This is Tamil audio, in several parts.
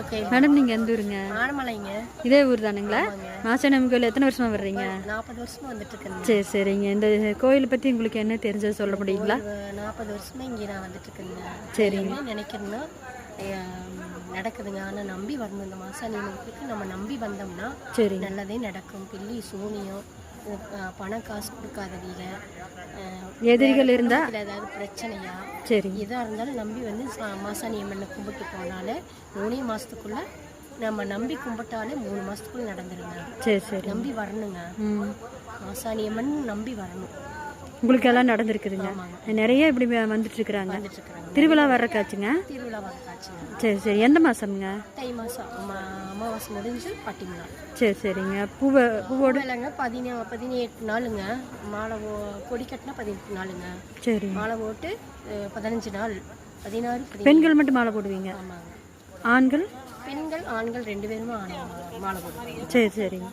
ஓகே மேடம் நீங்கள் எந்த ஊருங்க? ஆனமலைங்க இதே ஊர் தானுங்களா? மாசாணியம்மன் கோயில் எத்தனை வருஷமா வர்றீங்க? நாற்பது வருஷமா வந்துட்டு இருக்கேங்க சரி சரிங்க. இந்த கோயிலை பற்றி உங்களுக்கு என்ன தெரிஞ்சது சொல்ல முடியுங்களா? நாற்பது வருஷமா இங்கே நான் வந்துட்டு இருக்கேங்க சரிங்க நினைக்கிறேன்னா நடக்குதுங்க. ஆனால் நம்பி வரணும். இந்த மாசாணியம்மனுக்கு நம்ம நம்பி வந்தோம்னா சரிங்க. நல்லதே நடக்கும். பில்லி சூனியம் பணம் காசு கொடுக்காதவங்க எதிரிகள் இருந்தா? இல்ல ஏதாவது பிரச்சனையா? சரிங்க எதாக இருந்தாலும் நம்பி வந்து மாசாணி அம்மனை கும்பிட்டு போனாலே மூணே மாதத்துக்குள்ள நம்ம நம்பி கும்பிட்டாலே மூணு மாதத்துக்குள்ள நடந்துருங்க. சரி சரி. நம்பி வரணுங்க. மாசாணி அம்மன் நம்பி வரணும். உங்களுக்கு எல்லாம் நடந்திருக்குதுங்க நிறைய இப்படி வந்துட்டு இருக்கிறாங்க திருவிழா வர்றக்காச்சுங்க சரி சரி. எந்த மாதம்ங்க தை மாதம் அமாவாசை முடிஞ்சு பட்டிங்களா சரி சரிங்க. பூவை பூவோடு இல்லைங்க பதினே பதினெட்டு நாளுங்க. மாலை ஓ கொடி கட்டினா பதினெட்டு நாளுங்க. சரி. மாலை போட்டு பதினஞ்சு நாள். பதினாறு பெண்கள் மட்டும் மாலை போடுவீங்க? ஆண்கள்? பெண்கள் ஆண்கள் ரெண்டு பேருமே மாலை போடுவாங்க. சரி சரிங்க.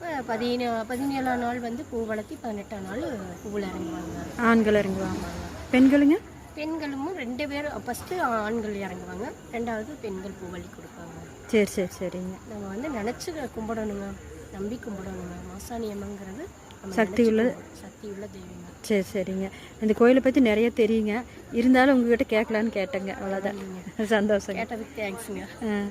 பதினே பதினேழாம் நாள் வந்து பூ வளர்த்தி பதினெட்டாம் நாள் பூவில் இறங்குவாங்க. ஆண்கள் இறங்குவாங்க. பெண்களுங்க? பெண்களும் ரெண்டு பேர் ஃபஸ்ட்டு ஆண்கள் இறங்குவாங்க. ரெண்டாவது பெண்கள் பூ வழி கொடுப்பாங்க. சரி சரி சரிங்க. நம்ம வந்து நினச்சி கும்பிடணுங்க. நம்பி கும்பிடணுங்க. மாசாணி அம்மங்கிறது நம்ம சக்தி உள்ள. சக்தி உள்ள தெய்வங்க. சரி சரிங்க. இந்த கோயிலை பற்றி நிறைய தெரியுங்க. இருந்தாலும் உங்ககிட்ட கேட்கலான்னு கேட்டேங்க. அவ்வளோதான் சந்தோஷங்க. கேட்டதுக்கு தேங்க்ஸுங்க ஆ.